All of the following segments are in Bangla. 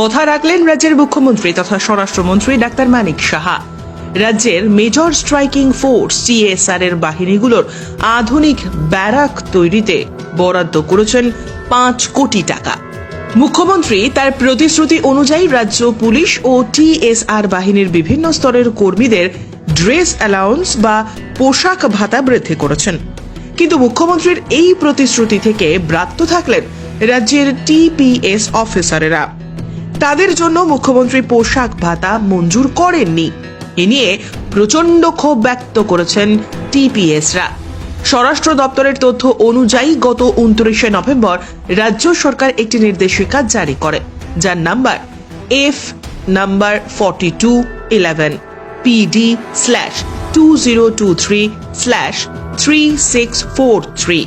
কথা রাখলেন রাজ্যের মুখ্যমন্ত্রী তথা স্বরাষ্ট্রমন্ত্রী ডাক্তার মানিক সাহা। রাজ্যের মেজর স্ট্রাইকিং ফোর্স সিএসআর এর বাহিনীগুলোর আধুনিক ব্যারাক তৈরিতে বরাদ্দ করেছেন পাঁচ কোটি টাকা। মুখ্যমন্ত্রী তার প্রতিশ্রুতি অনুযায়ী রাজ্য পুলিশ ও টিএসআর বাহিনীর বিভিন্ন স্তরের কর্মীদের ড্রেস অ্যালাউন্স বা পোশাক ভাতা বৃদ্ধি করেছেন। কিন্তু মুখ্যমন্ত্রীর এই প্রতিশ্রুতি থেকে ব্রাত্য থাকলেন রাজ্যের টিপিএস অফিসারেরা তাদের জন্য মুখ্যমন্ত্রী পোশাক ভাতা মঞ্জুর করেননি। এ নিয়ে প্রচণ্ড ক্ষোভ ব্যক্ত করেছেন টিপিএসরা। স্বরাষ্ট্র দপ্তরের তথ্য অনুযায়ী গত উনত্রিশে নভেম্বর রাজ্য সরকার একটি নির্দেশিকা জারি করে, যার number F number forty two eleven, PD slash two zero two three slash three six four three.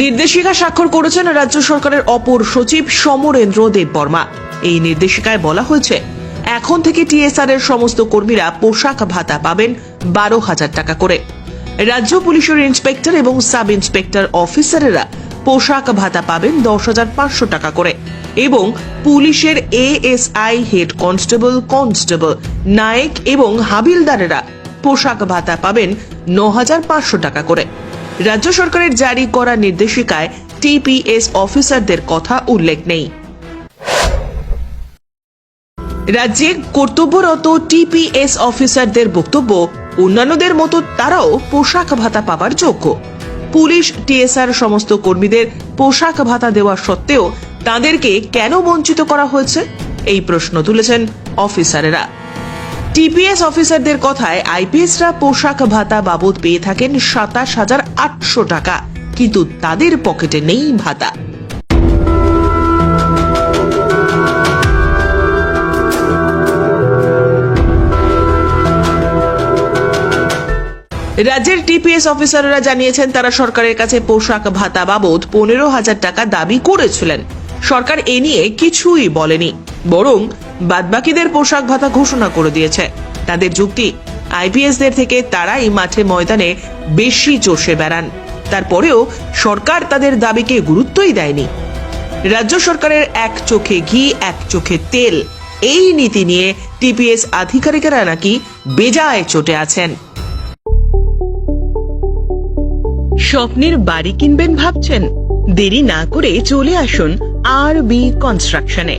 নির্দেশিকা স্বাক্ষর করেছেন রাজ্য সরকারের অপর সচিব সমরেন্দ্র দেববর্মা। এই নির্দেশিকায় বলা হয়েছে, এখন থেকে টিএসআর এর সমস্ত কর্মীরা পোশাক ভাতা পাবেন বারো হাজার টাকা করে। রাজ্য পুলিশের ইন্সপেক্টর এবং সাব ইন্সপেক্টর অফিসারেরা পোশাক ভাতা পাবেন দশ হাজার পাঁচশো টাকা করে এবং পুলিশের ASI head constable constable naik এবং হাবিলদারেরা পোশাক ভাতা পাবেন ন হাজার পাঁচশো টাকা করে। রাজ্য সরকারের জারি করা নির্দেশিকায় টিপিএস অফিসারদের কথা উল্লেখ নেই। রাজ্যে কর্তব্যরত টিপিএস অফিসারদের বক্তব্য, অন্যান্যদের মতো তারাও পোশাক ভাতা পাবার যোগ্য। পুলিশ, টিএসআর সমস্ত কর্মীদের পোশাক ভাতা দেওয়া সত্ত্বেও তাদেরকে কেন বঞ্চিত করা হয়েছে? এই প্রশ্ন তুলেছেন অফিসারেরা। টিপিএস অফিসারদের কথায় আইপিএসরা পোশাক ভাতা বাবদ পেয়ে থাকেন সাতাশ হাজার আটশো টাকা। কিন্তু তাদের পকেটে নেই ভাতা। রাজ্যের টিপিএস অফিসাররা জানিয়েছেন, তারা সরকারের কাছে পোশাক ভাতা বাবদ পনেরো হাজার টাকা দাবি করেছিলেন। সরকার এ নিয়ে কিছুই বলেনি। বরং বাদবাকিদের পোশাক ভাতা ঘোষণা করে দিয়েছে। তাদের যুক্তি, আইপিএসদের থেকে তারাই মাঠে ময়দানে বেশি চষে বেড়ান। তারপরেও সরকার তাদের দাবিকে গুরুত্বই দেয়নি। রাজ্য সরকারের এক চোখে ঘি, এক চোখে তেল, এই নীতি নিয়ে টিপিএস আধিকারিকেরা নাকি বেজায় চটে আছেন। স্বপ্নের বাড়ি কিনবেন ভাবছেন? দেরি না করে চলে আসুন আর বি কনস্ট্রাকশনে।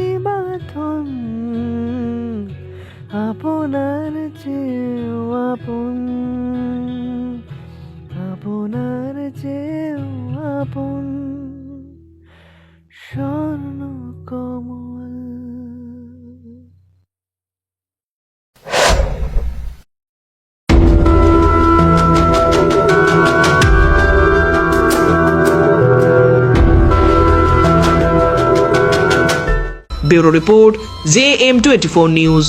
চেয়েও আপন Swarna Kamal. M twenty four news.